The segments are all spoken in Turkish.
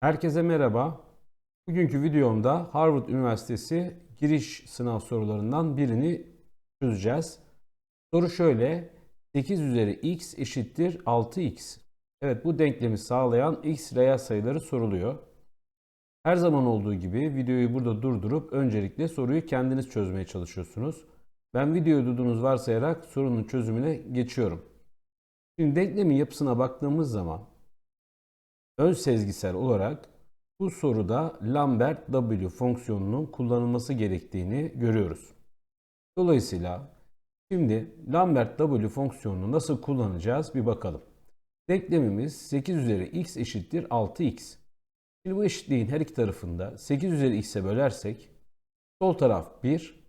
Herkese merhaba. Bugünkü videomda Harvard Üniversitesi giriş sınav sorularından birini çözeceğiz. Soru şöyle. 8 üzeri x eşittir 6x. Evet bu denklemi sağlayan x reel sayıları soruluyor. Her zaman olduğu gibi videoyu burada durdurup öncelikle soruyu kendiniz çözmeye çalışıyorsunuz. Ben videoyu durduğunuz varsayarak sorunun çözümüne geçiyorum. Şimdi denklemin yapısına baktığımız zaman ön sezgisel olarak bu soruda Lambert W fonksiyonunun kullanılması gerektiğini görüyoruz. Dolayısıyla şimdi Lambert W fonksiyonunu nasıl kullanacağız bir bakalım. Denklemimiz 8 üzeri x eşittir 6x. Şimdi bu eşitliğin her iki tarafında 8 üzeri x'e bölersek sol taraf 1,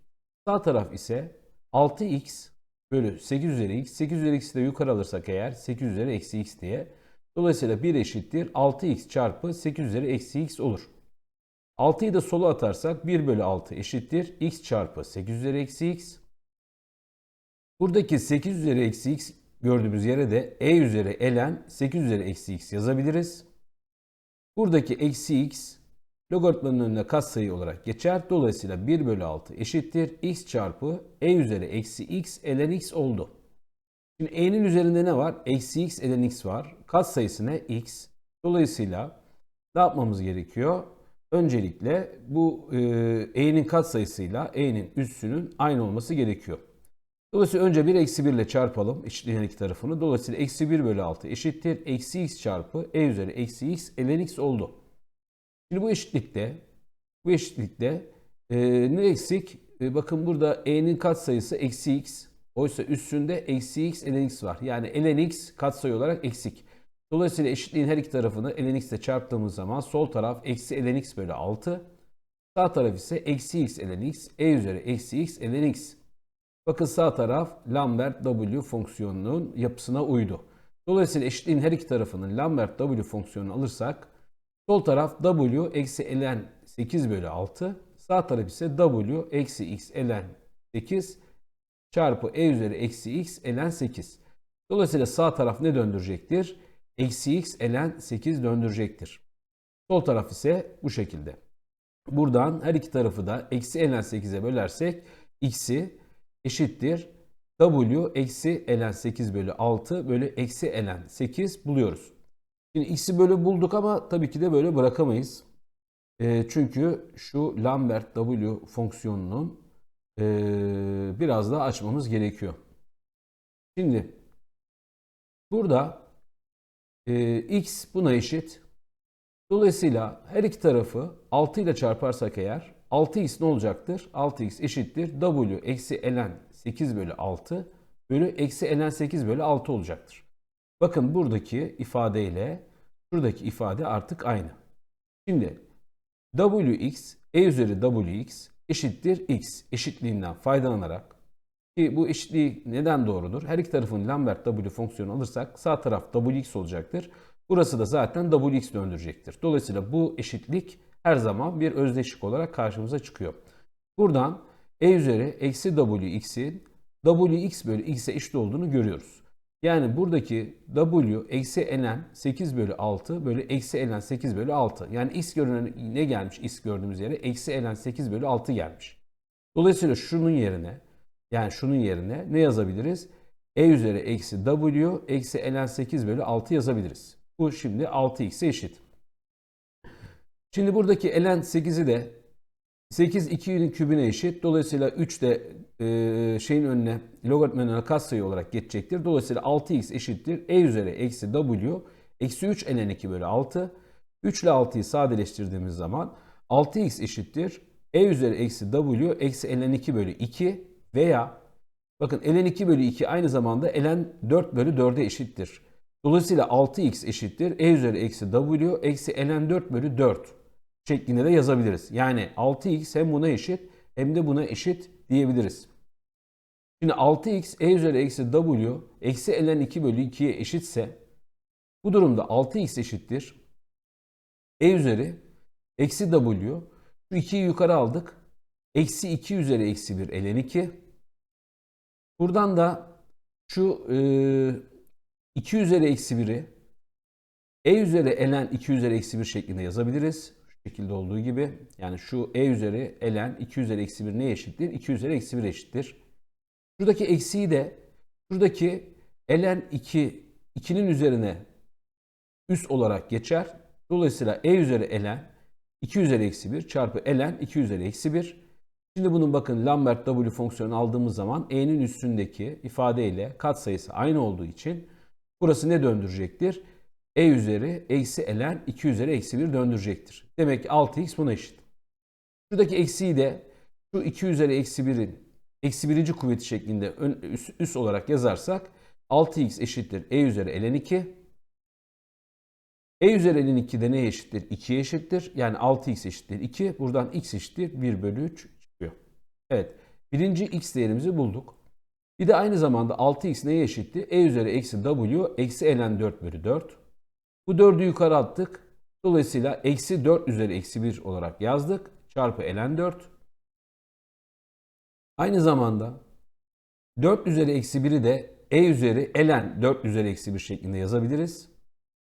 sağ taraf ise 6x bölü 8 üzeri x. 8 üzeri x'i de yukarı alırsak eğer 8 üzeri eksi x diye. Dolayısıyla 1 eşittir 6x çarpı 8 üzeri eksi x olur. 6'yı da sola atarsak 1 bölü 6 eşittir x çarpı 8 üzeri eksi x. Buradaki 8 üzeri eksi x gördüğümüz yere de e üzeri ln 8 üzeri eksi x yazabiliriz. Buradaki eksi x logaritmanın önüne katsayı olarak geçer. Dolayısıyla 1 bölü 6 eşittir x çarpı e üzeri eksi x ln x oldu. Şimdi e'nin üzerinde ne var? Eksi x ln x var. Katsayısı ne? x. Dolayısıyla ne yapmamız gerekiyor? Öncelikle bu e, e'nin katsayısıyla e'nin üssünün aynı olması gerekiyor. Dolayısıyla önce 1 eksi 1 ile çarpalım eşitliğin iki tarafını. Dolayısıyla eksi 1 bölü 6 eşittir. Eksi x çarpı e üzeri eksi x ln x oldu. Şimdi bu eşitlikte bu eşitlikte e, ne eksik? E, bakın burada e'nin katsayısı eksi x. Oysa üstünde eksi x ln x var. Yani ln x katsayı olarak eksik. Dolayısıyla eşitliğin her iki tarafını ln x ile çarptığımız zaman sol taraf eksi ln x bölü 6. Sağ taraf ise eksi x ln x e üzeri eksi x ln x. Bakın sağ taraf Lambert W fonksiyonunun yapısına uydu. Dolayısıyla eşitliğin her iki tarafının Lambert W fonksiyonunu alırsak sol taraf W eksi ln 8 bölü 6. Sağ taraf ise W eksi x ln 8 çarpı e üzeri eksi x ln 8. Dolayısıyla sağ taraf ne döndürecektir? Eksi x ln 8 döndürecektir. Sol taraf ise bu şekilde. Buradan her iki tarafı da eksi ln 8'e bölersek x'i eşittir w eksi ln 8 bölü 6 bölü eksi ln 8 buluyoruz. Şimdi x'i böyle bulduk ama tabii ki de böyle bırakamayız. E, çünkü şu Lambert W fonksiyonunun e, biraz daha açmamız gerekiyor. Şimdi burada e, x buna eşit. Dolayısıyla her iki tarafı 6 ile çarparsak eğer 6x ne olacaktır? 6x eşittir w eksi ln 8 bölü 6 bölü eksi ln 8 bölü 6 olacaktır. Bakın buradaki ifade ile şuradaki ifade artık aynı. Şimdi wx e üzeri wx eşittir x eşitliğinden faydalanarak ki bu eşitliği neden doğrudur? Her iki tarafın Lambert W fonksiyonu alırsak sağ taraf wx olacaktır. Burası da zaten wx döndürecektir. Dolayısıyla bu eşitlik her zaman bir özdeşlik olarak karşımıza çıkıyor. Buradan e üzeri eksi wx'in wx bölü x'e eşit olduğunu görüyoruz. Yani buradaki w eksi ln 8 bölü 6 bölü eksi ln 8 bölü 6. Yani x görünen ne gelmiş x gördüğümüz yere? Eksi ln 8 bölü 6 gelmiş. Dolayısıyla şunun yerine yani şunun yerine ne yazabiliriz? e üzeri eksi w eksi ln 8 bölü 6 yazabiliriz. Bu şimdi 6x'e eşit. Şimdi buradaki ln 8'i de 8 2'nin kübüne eşit. Dolayısıyla 3 de e, şeyin önüne logaritmanın önüne katsayı olarak geçecektir. Dolayısıyla 6x eşittir. e üzeri eksi w eksi 3 ln 2 bölü 6. 3 ile 6'yı sadeleştirdiğimiz zaman 6x eşittir. e üzeri eksi w eksi ln 2 bölü 2 veya bakın ln 2 bölü 2 aynı zamanda ln 4 bölü 4'e eşittir. Dolayısıyla 6x eşittir. e üzeri eksi w eksi ln 4 bölü 4 şeklinde de yazabiliriz. Yani 6x hem buna eşit hem de buna eşit diyebiliriz. Şimdi 6x e üzeri eksi w eksi ln 2 bölü 2'ye eşitse bu durumda 6x eşittir. e üzeri eksi w şu 2'yi yukarı aldık. Eksi 2 üzeri eksi 1 ln 2. Buradan da şu e, 2 üzeri eksi 1'i e üzeri ln 2 üzeri eksi 1 şeklinde yazabiliriz. Şekilde olduğu gibi. Yani şu e üzeri ln 2 üzeri eksi 1 neye eşittir? 2 üzeri eksi 1 eşittir. Şuradaki eksiği de şuradaki ln 2 2'nin üzerine üst olarak geçer. Dolayısıyla e üzeri ln 2 üzeri eksi 1 çarpı ln 2 üzeri eksi 1. Şimdi bunun bakın Lambert W fonksiyonu aldığımız zaman e'nin üstündeki ifadeyle katsayısı aynı olduğu için burası ne döndürecektir? E üzeri eksi ln 2 üzeri eksi 1 döndürecektir. Demek ki 6x buna eşit. Şuradaki eksiği de şu 2 üzeri eksi 1'in eksi birinci kuvveti şeklinde ön, üst, üst olarak yazarsak 6x eşittir e üzeri ln 2. E üzeri ln 2 de neye eşittir? 2'ye eşittir. Yani 6x eşittir 2. Buradan x eşittir 1 bölü 3 çıkıyor. Evet. Birinci x değerimizi bulduk. Bir de aynı zamanda 6x neye eşitti? E üzeri eksi w eksi ln 4 bölü 4. Bu 4'ü yukarı attık. Dolayısıyla eksi 4 üzeri eksi 1 olarak yazdık. Çarpı ln 4. Aynı zamanda 4 üzeri eksi 1'i de e üzeri ln 4 üzeri eksi 1 şeklinde yazabiliriz.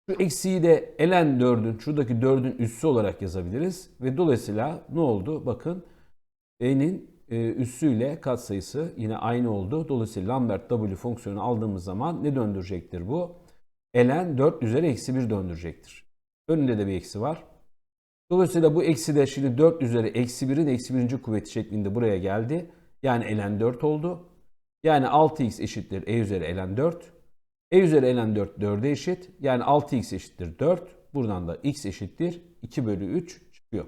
Şu eksiği de ln 4'ün şuradaki 4'ün üssü olarak yazabiliriz. Ve dolayısıyla ne oldu? Bakın e'nin e, üssüyle katsayısı yine aynı oldu. Dolayısıyla Lambert W fonksiyonu aldığımız zaman ne döndürecektir bu? Ln 4 üzeri eksi 1 döndürecektir. Önünde de bir eksi var. Dolayısıyla bu eksi de şimdi 4 üzeri eksi 1'in eksi 1. kuvveti şeklinde buraya geldi. Yani ln 4 oldu. Yani 6x eşittir e üzeri ln 4. e üzeri ln 4 4'e eşit. Yani 6x eşittir 4. Buradan da x eşittir 2 bölü 3 çıkıyor.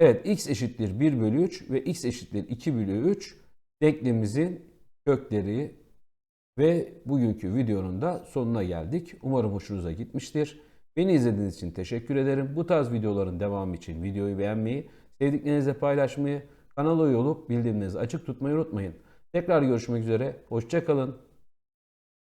Evet x eşittir 1 bölü 3 ve x eşittir 2 bölü 3 denklemimizin kökleri ve bugünkü videonun da sonuna geldik. Umarım hoşunuza gitmiştir. Beni izlediğiniz için teşekkür ederim. Bu tarz videoların devamı için videoyu beğenmeyi, sevdiklerinizle paylaşmayı, kanala üye olup bildirimlerinizi açık tutmayı unutmayın. Tekrar görüşmek üzere. Hoşçakalın.